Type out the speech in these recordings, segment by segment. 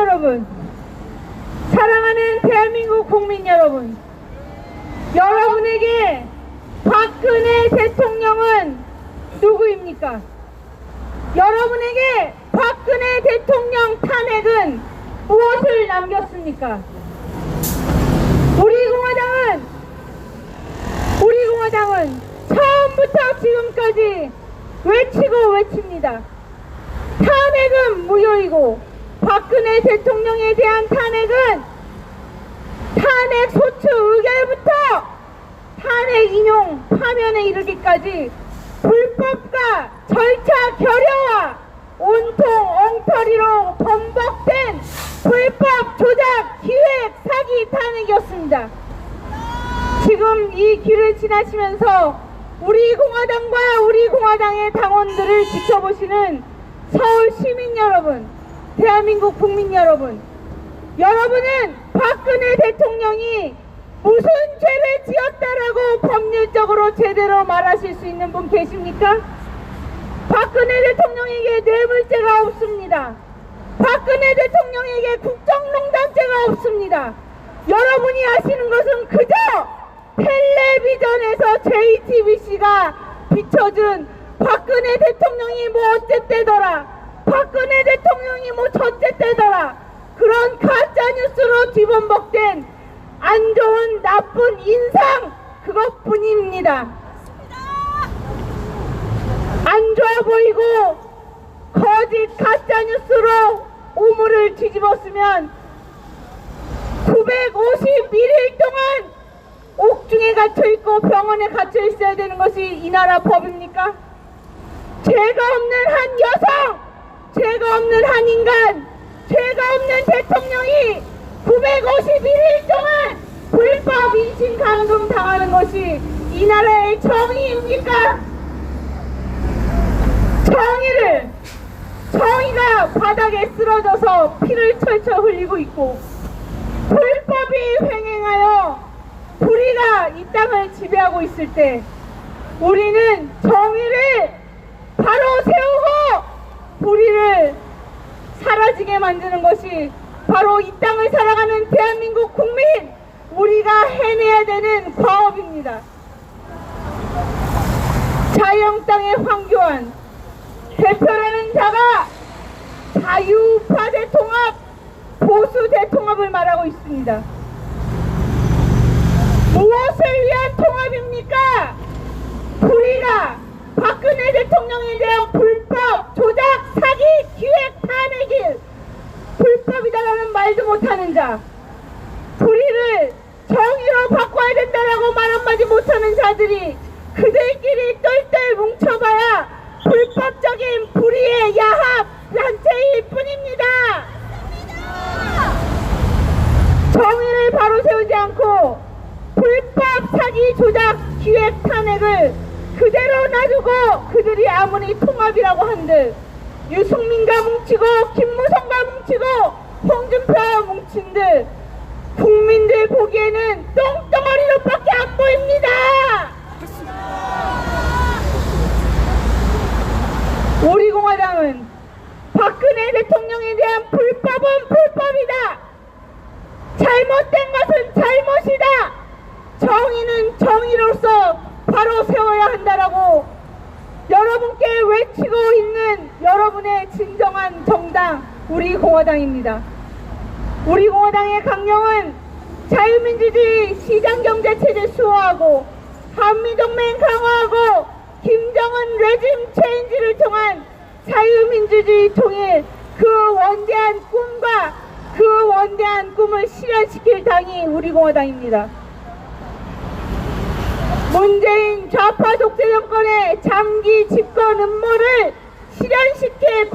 여러분, 사랑하는 대한민국 국민 여러분, 여러분에게 박근혜 대통령은 누구입니까? 여러분에게 박근혜 대통령 탄핵은 무엇을 남겼습니까? 우리 공화당은 우리 공화당은 처음부터 지금까지 외치고 외칩니다. 탄핵은 무효이고 박근혜 대통령에 대한 탄핵은 탄핵 소추 의결부터 탄핵 인용 파면에 이르기까지 불법과 절차 결여와 온통 엉터리로 번복된 불법 조작 기획 사기 탄핵이었습니다. 지금 이 길을 지나시면서 우리 공화당과 우리 공화당의 당원들을 지켜보시는 서울 시민 여러분, 대한민국 국민 여러분, 여러분은 박근혜 대통령이 무슨 죄를 지었다라고 법률적으로 제대로 말하실 수 있는 분 계십니까? 박근혜 대통령에게 뇌물죄가 없습니다. 박근혜 대통령에게 국정농단죄가 없습니다. 여러분이 아시는 것은 그저 텔레비전에서 JTBC가 비춰준 박근혜 대통령이 뭐 어쨌대더라. 박근혜 대통령이 뭐 저쨌대더라. 그런 가짜뉴스로 뒤범벅된 안 좋은 나쁜 인상 그것뿐입니다. 안 좋아 보이고 거짓 가짜뉴스로 우물을 뒤집었으면 951일 동안 옥중에 갇혀있고 병원에 갇혀 있어야 되는 것이 이 나라 법입니까? 죄가 없는 한 여성, 죄가 없는 한 인간, 죄가 없는 대통령이 951일 동안 불법 인신 감금 당하는 것이 이 나라의 정의입니까? 정의를 정의가 바닥에 쓰러져서 피를 철철 흘리고 있고 불법이 횡행하여 불의가 이 땅을 지배하고 있을 때 우리는 정의를 바로 세우고 불의를 사라지게 만드는 것이 바로 이 땅을 살아가는 대한민국 국민 우리가 해내야 되는 과업입니다. 자유한국당의 황교안 대표라는 자가 자유파 대통합, 보수 대통합을 말하고 있습니다. 무엇을 위한 통합입니까? 우리가 박근혜 대통령에 대한 불법, 탄핵일 불법이다라는 말도 못하는 자 불의를 정의로 바꿔야 된다라고 말 한마디 못하는 자들이 그들끼리 똘똘 뭉쳐봐야 불법적인 불의의 야합 단체일 뿐입니다. 정의를 바로 세우지 않고 불법 사기 조작 기획 탄핵을 그대로 놔두고 그들이 아무리 통합이라고 한들 유승민과 뭉치고 김무성과 뭉치고 홍준표와 뭉친들 국민들 보기에는 똥덩어리로밖에 안 보입니다. 우리 공화당은 박근혜 대통령에 대한 불법은 불법이다. 잘못된 것은 잘못이다. 정의는 정의로서 바로 세워야 한다라고 여러분께 외치고 있는 여러분의 진정한 정당 우리 공화당입니다. 우리 공화당의 강령은 자유민주주의 시장경제체제 수호하고 한미동맹 강화하고 김정은 레짐 체인지를 통한 자유민주주의 통일 그 원대한 꿈과 그 원대한 꿈을 실현시킬 당이 우리 공화당입니다. 문재인 좌파 독재 정권의 장기 집권 음모를 실현시킬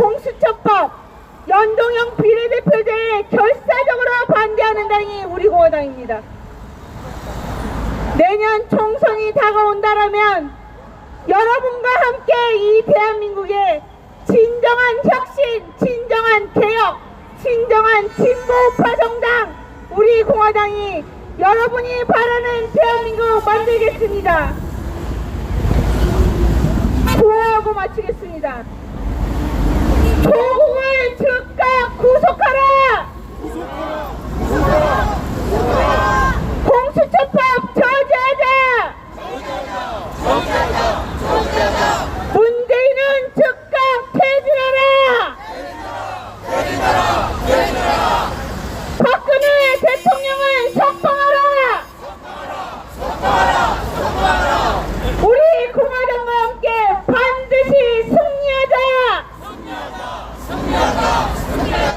여러분과 함께 이 대한민국의 진정한 혁신, 진정한 개혁, 진정한 진보파 정당 우리 공화당이 여러분이 바라는 대한민국 만들겠습니다. 좋아하고 마치겠습니다. 조